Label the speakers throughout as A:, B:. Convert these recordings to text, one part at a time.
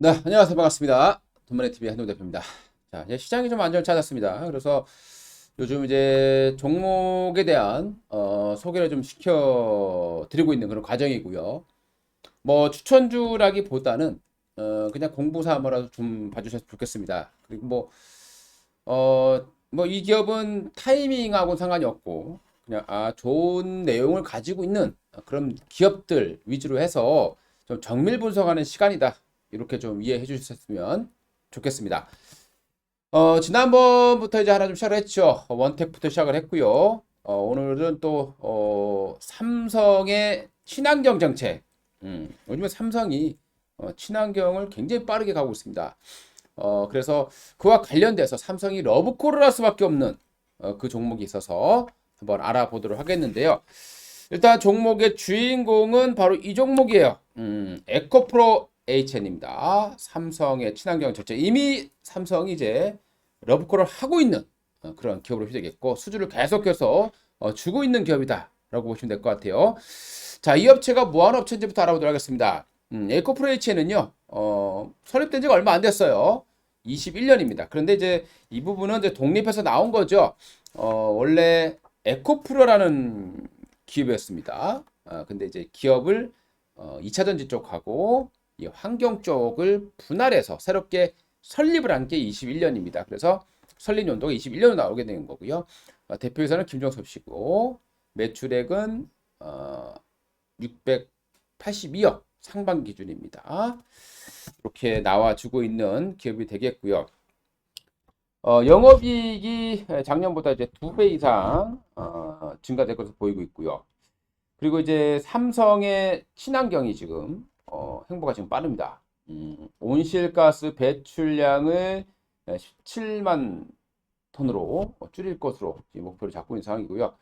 A: 네, 안녕하세요. 반갑습니다. 돈만의 TV 한동 대표입니다. 자, 이제 시장이 좀 안정을 찾았습니다. 그래서 요즘 이제 종목에 대한 어, 소개를 좀 시켜 드리고 있는 그런 과정이고요. 뭐 추천주라기보다는 어, 그냥 공부 삼아라도 좀 봐주셨으면 좋겠습니다. 그리고 뭐 어, 뭐 이 기업은 타이밍하고는 상관이 없고 그냥 아 좋은 내용을 가지고 있는 그런 기업들 위주로 해서 좀 정밀 분석하는 시간이다. 이렇게 좀 이해해 주셨으면 좋겠습니다. 어, 지난번부터 이제 하나 좀 시작을 했죠. 어, 원택부터 시작을 했고요. 어, 오늘은 또 어, 삼성의 친환경 정책. 음, 요즘에 삼성이 어, 친환경을 굉장히 빠르게 가고 있습니다. 어, 그래서 그와 관련돼서 삼성이 러브콜을 할 수밖에 없는 어, 그 종목이 있어서 한번 알아보도록 하겠는데요. 일단 종목의 주인공은 바로 이 종목이에요. 음, 에코프로 HN입니다. 삼성의 친환경 정책. 이미 삼성이 이제 러브콜을 하고 있는 어, 그런 기업으로 되겠고 수주를 계속해서 어, 주고 있는 기업이다라고 보시면 될 것 같아요. 자, 이 업체가 뭐하는 업체인지부터 알아보도록 하겠습니다. 음, 에코프로 HN은요, 어, 설립된 지가 얼마 안 됐어요. 21년입니다. 그런데 이제 이 부분은 이제 독립해서 나온 거죠. 어, 원래 에코프로라는 기업이었습니다. 아, 근데 이제 기업을 어, 2차 전지 쪽하고 이 환경 쪽을 분할해서 새롭게 설립을 한 게 21년입니다. 그래서 설립 연도가 21년으로 나오게 된 거고요. 어, 대표이사는 김종섭 씨고 매출액은 어, 682억 상반기 기준입니다. 이렇게 나와주고 있는 기업이 되겠고요. 어, 영업이익이 작년보다 이제 두 배 이상 어, 증가될 것으로 보이고 있고요. 그리고 이제 삼성의 친환경이 지금 어, 행보가 지금 빠릅니다. 음, 온실가스 배출량을 17만 톤으로 줄일 것으로 목표를 잡고 있는 상황이고요.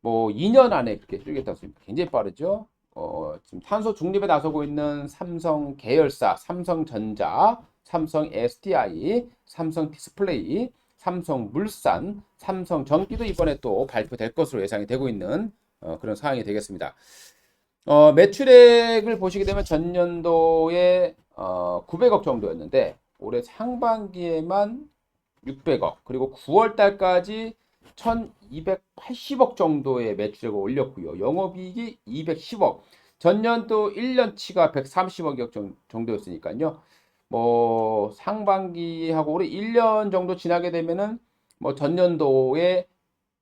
A: 뭐 2년 안에 그렇게 줄이겠다고 했습니다. 굉장히 빠르죠. 어, 지금 탄소 중립에 나서고 있는 삼성 계열사, 삼성전자, 삼성 SDI, 삼성 디스플레이, 삼성 물산, 삼성 전기도 이번에 또 발표될 것으로 예상이 되고 있는 어, 그런 상황이 되겠습니다. 어, 매출액을 보시게 되면 전년도에 어, 900억 정도였는데 올해 상반기에만 600억 그리고 9월 달까지 1280억 정도의 매출액을 올렸고요. 영업이익이 210억. 전년도 1년치가 130억 정도였으니까요. 뭐 상반기하고 올해 1년 정도 지나게 되면은 뭐 전년도의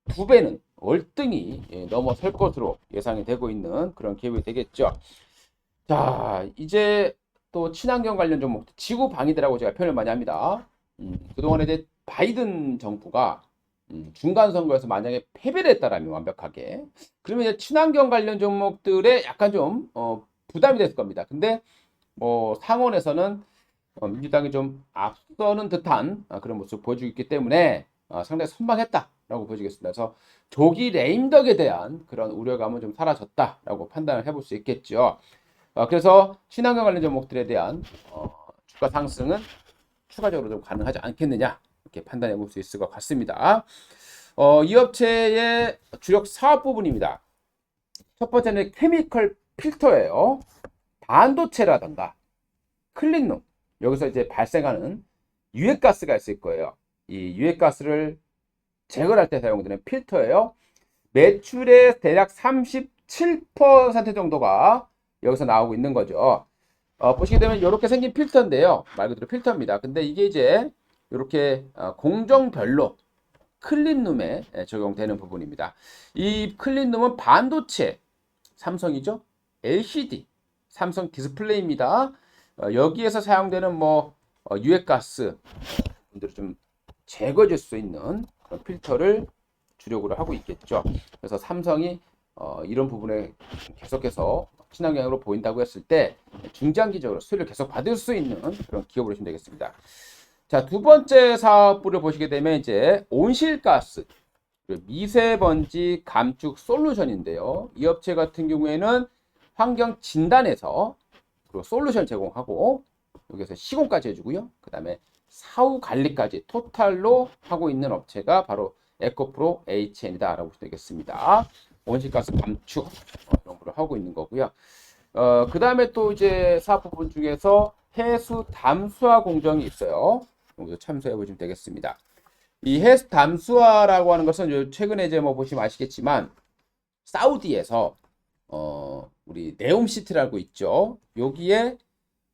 A: 두 배는 월등히 예, 넘어설 것으로 예상이 되고 있는 그런 기업이 되겠죠. 자, 이제 또 친환경 관련 종목, 지구 방위대라고 제가 표현을 많이 합니다. 음, 그동안에 이제 바이든 정부가 음, 중간 선거에서 만약에 패배를 했다라면 완벽하게 그러면 이제 친환경 관련 종목들에 약간 좀 어, 부담이 됐을 겁니다. 근데 뭐 상원에서는 어, 민주당이 좀 앞서는 듯한 어, 그런 모습을 보여주고 있기 때문에 어, 상당히 선방했다 라고 보여지겠습니다. 그래서 조기 레임덕에 대한 그런 우려감은 좀 사라졌다라고 판단을 해볼 수 있겠죠. 어, 그래서 친환경 관련 종목들에 대한 어, 주가 상승은 추가적으로 좀 가능하지 않겠느냐 이렇게 판단해 볼 수 있을 것 같습니다. 어, 이 업체의 주력 사업 부분입니다. 첫 번째는 케미컬 필터예요. 반도체라던가 클린룸 여기서 이제 발생하는 유해가스가 있을 거예요. 이 유해가스를 제거할 때 사용되는 필터예요. 매출의 대략 37% 정도가 여기서 나오고 있는 거죠. 어, 보시게 되면 이렇게 생긴 필터인데요. 말 그대로 필터입니다. 근데 이게 이제 이렇게 어, 공정별로 클린룸에 적용되는 부분입니다. 이 클린룸은 반도체, 삼성이죠. LCD, 삼성 디스플레이입니다. 어, 여기에서 사용되는 뭐 어, 유해가스 분들을 좀 제거해 줄 수 있는 필터를 주력으로 하고 있겠죠. 그래서 삼성이 어, 이런 부분에 계속해서 친환경으로 보인다고 했을 때 중장기적으로 수혜를 계속 받을 수 있는 그런 기업으로 보시면 되겠습니다. 자, 두 번째 사업부를 보시게 되면 이제 온실가스 미세먼지 감축 솔루션인데요. 이 업체 같은 경우에는 환경 진단에서 그리고 솔루션 제공하고 여기서 시공까지 해주고요. 그 다음에 사후 관리까지 토탈로 하고 있는 업체가 바로 에코프로 HN이다 라고 보시면 되겠습니다. 온실가스 감축 어, 이런 거를 하고 있는 거고요. 어, 그 다음에 또 이제 사업 부분 중에서 해수 담수화 공정이 있어요. 여기서 참조해 보시면 되겠습니다. 이 해수 담수화라고 하는 것은 요 최근에 이제 뭐 보시면 아시겠지만 사우디에서 어 우리 네옴시티라고 있죠. 여기에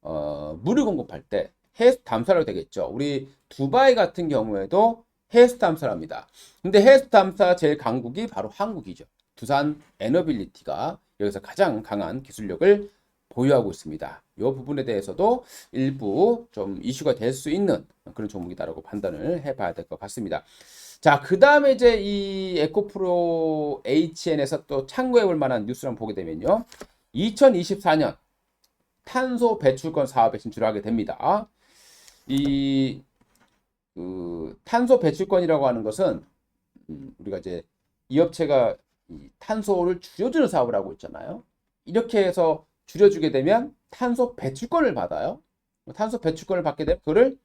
A: 어 물을 공급할 때 해수 담수화로 되겠죠. 우리 두바이 같은 경우에도 해수 담수화랍니다. 근데 해수 담수화 제일 강국이 바로 한국이죠. 두산 에너빌리티가 여기서 가장 강한 기술력을 보유하고 있습니다. 이 부분에 대해서도 일부 좀 이슈가 될 수 있는 그런 종목이다라고 판단을 해봐야 될 것 같습니다. 자, 그 다음에 이제 이 에코프로 HN에서 또 참고해 볼 만한 뉴스를 보게 되면요. 2024년 탄소 배출권 사업에 진출하게 됩니다. 이, 그, 탄소 배출권이라고 하는 것은, 음, 우리가 이제 이 업체가 이 탄소를 줄여주는 사업을 하고 있잖아요. 이렇게 해서 줄여주게 되면 탄소 배출권을 받아요. 탄소 배출권을 받게 되면 그거를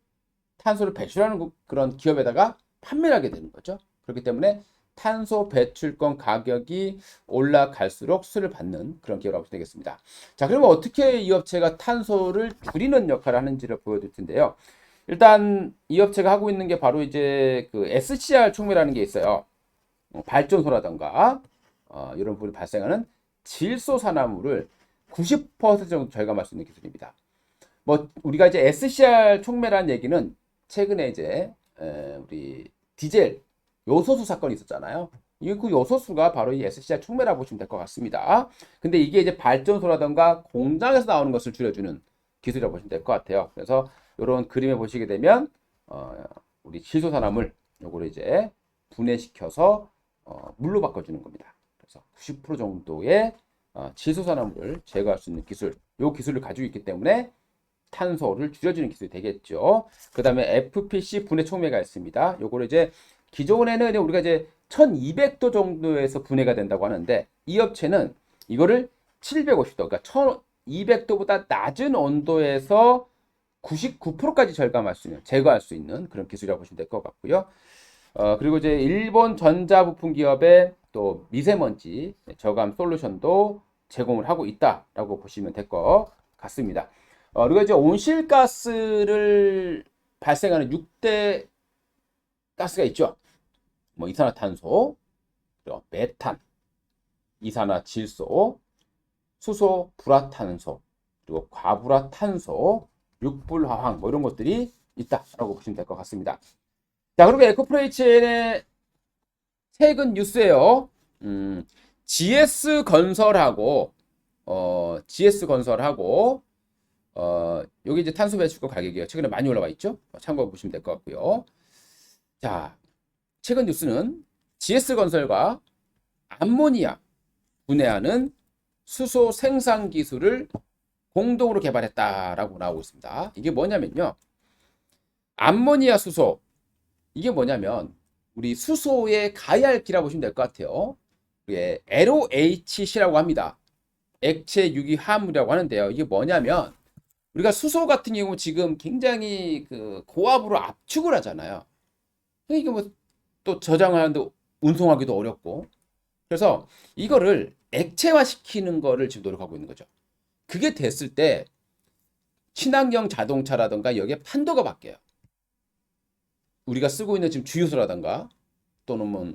A: 탄소를 배출하는 그- 그런 기업에다가 판매를 하게 되는 거죠. 그렇기 때문에 탄소 배출권 가격이 올라갈수록 수를 받는 그런 기업이라고 되겠습니다. 자, 그러면 어떻게 이 업체가 탄소를 줄이는 역할을 하는지를 보여드릴 텐데요. 일단 이 업체가 하고 있는 게 바로 이제 그 SCR 촉매라는 게 있어요. 어, 발전소라던가 어, 이런 부분이 발생하는 질소 산화물을 90% 정도 절감할 수 있는 기술입니다. 뭐 우리가 이제 SCR 촉매라는 얘기는 최근에 이제 에, 우리 디젤 요소수 사건이 있었잖아요. 이그 요소수가 바로 이 SCR 촉매라고 보시면 될 것 같습니다. 근데 이게 이제 발전소라던가 공장에서 나오는 것을 줄여주는 기술이라고 보시면 될 것 같아요. 그래서 이런 그림에 보시게 되면 어, 우리 질소 산화물 요거를 이제 분해시켜서 어, 물로 바꿔주는 겁니다. 그래서 90% 정도의 어, 질소산화물을 제거할 수 있는 기술, 이 기술을 가지고 있기 때문에 탄소를 줄여주는 기술이 되겠죠. 그 다음에 FPC 분해 촉매가 있습니다. 요거를 이제 기존에는 우리가 이제 1200도 정도에서 분해가 된다고 하는데 이 업체는 이거를 750도, 그러니까 1200도보다 낮은 온도에서 99%까지 절감할 수 있는, 제거할 수 있는 그런 기술이라고 보시면 될 것 같고요. 어, 그리고 이제 일본 전자부품 기업의 또 미세먼지 저감 솔루션도 제공을 하고 있다라고 보시면 될 것 같습니다. 어, 그리고 이제 온실가스를 발생하는 6대 가스가 있죠. 뭐 이산화탄소, 메탄, 이산화질소, 수소, 불화탄소, 그리고 과불화탄소, 육불화황 뭐 이런 것들이 있다라고 보시면 될 것 같습니다. 자, 그리고 에코프레이치의 최근 뉴스예요. 음, GS 건설하고 어, GS 건설하고 어, 여기 이제 탄소 배출권 가격이요. 최근에 많이 올라와 있죠. 참고해 보시면 될 것 같고요. 자, 최근 뉴스는 GS 건설과 암모니아 분해하는 수소 생산 기술을 공동으로 개발했다라고 나오고 있습니다. 이게 뭐냐면요. 암모니아 수소 이게 뭐냐면 우리 수소의 가열기라고 보시면 될 것 같아요. 예, LOHC라고 합니다. 액체 유기 화합물이라고 하는데요. 이게 뭐냐면 우리가 수소 같은 경우 지금 굉장히 그 고압으로 압축을 하잖아요. 이게 뭐 또 저장하는데 운송하기도 어렵고 그래서 이거를 액체화 시키는 거를 지금 노력하고 있는 거죠. 그게 됐을 때 친환경 자동차라든가 여기에 판도가 바뀌어요. 우리가 쓰고 있는 지금 주유소라든가 또는 뭐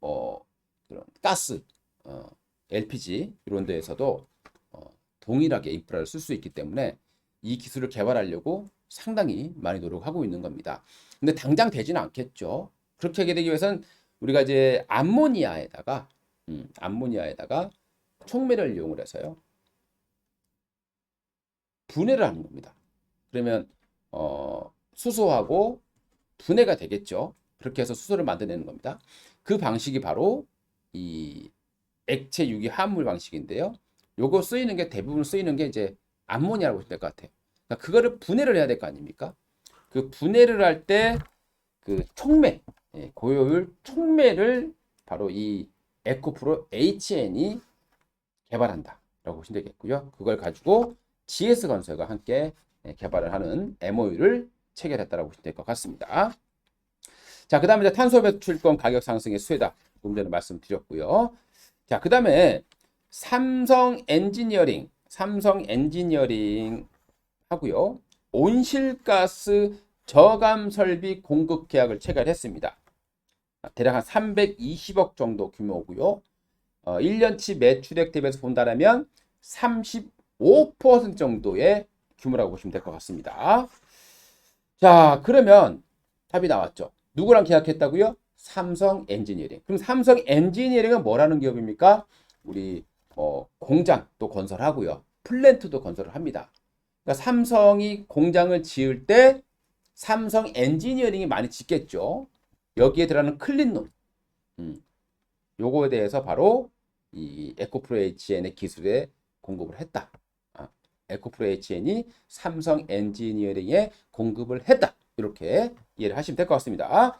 A: 어, 그런 가스, 어, LPG 이런 데에서도 어, 동일하게 인프라를 쓸 수 있기 때문에 이 기술을 개발하려고 상당히 많이 노력하고 있는 겁니다. 근데 당장 되지는 않겠죠. 그렇게 하게 되기 위해서는 우리가 이제 암모니아에다가 음, 암모니아에다가 촉매를 이용을 해서요 분해를 하는 겁니다. 그러면 어, 수소하고 분해가 되겠죠. 그렇게 해서 수소를 만들어내는 겁니다. 그 방식이 바로 이 액체 유기 화합물 방식인데요. 요거 쓰이는 게 대부분 쓰이는 게 이제 암모니아라고 보시면 될 것 같아요. 그러니까 그거를 분해를 해야 될 거 아닙니까? 그 분해를 할 때 그 촉매, 예, 고효율 촉매를 바로 이 에코프로 HN이 개발한다라고 보시면 되겠고요. 그걸 가지고 GS 건설과 함께 예, 개발을 하는 MOU를 체결했다라고 보시면 될 것 같습니다. 자, 그 다음에 이제 탄소 배출권 가격 상승의 수혜다. 조금 전에 말씀드렸고요. 자, 그 다음에 삼성 엔지니어링, 삼성 엔지니어링 하고요. 온실가스 저감 설비 공급 계약을 체결했습니다. 대략 한 320억 정도 규모고요. 어, 1년치 매출액 대비해서 본다면 35% 정도의 규모라고 보시면 될 것 같습니다. 자, 그러면 답이 나왔죠. 누구랑 계약했다고요? 삼성 엔지니어링. 그럼 삼성 엔지니어링은 뭐라는 기업입니까? 우리 어, 공장 또 건설하고요. 플랜트도 건설을 합니다. 그러니까 삼성이 공장을 지을 때 삼성 엔지니어링이 많이 짓겠죠. 여기에 들어가는 클린룸. 음, 요거에 대해서 바로 이 에코프로 HN의 기술에 공급을 했다. 아, 에코프로 HN이 삼성 엔지니어링에 공급을 했다. 이렇게 이해를 하시면 될 것 같습니다.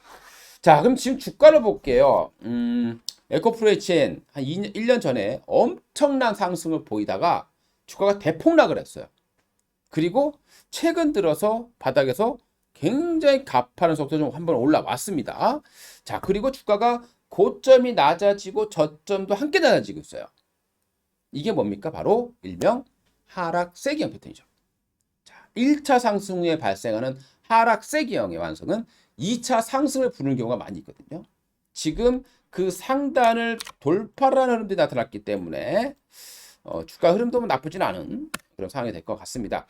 A: 자, 그럼 지금 주가를 볼게요. 음, 에코프로 HN 한 2년, 1년 전에 엄청난 상승을 보이다가 주가가 대폭락을 했어요. 그리고 최근 들어서 바닥에서 굉장히 가파른 속도로 좀 한번 올라왔습니다. 자, 그리고 주가가 고점이 낮아지고 저점도 함께 낮아지고 있어요. 이게 뭡니까? 바로 일명 하락 세기형 패턴이죠. 자, 1차 상승 후에 발생하는 하락 세기형의 완성은 2차 상승을 부르는 경우가 많이 있거든요. 지금 그 상단을 돌파라는 흐름들이 나타났기 때문에 어, 주가 흐름도 나쁘진 않은 그런 상황이 될 것 같습니다.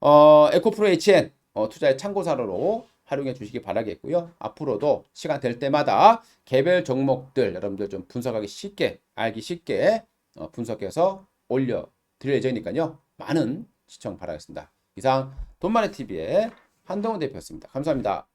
A: 어, 에코프로 HN 어, 투자의 참고사로로 활용해 주시기 바라겠고요. 앞으로도 시간 될 때마다 개별 종목들 여러분들 좀 분석하기 쉽게 알기 쉽게 어, 분석해서 올려 드릴 예정이니까요. 많은 시청 바라겠습니다. 이상 돈만의 TV의 한동훈 대표였습니다. 감사합니다.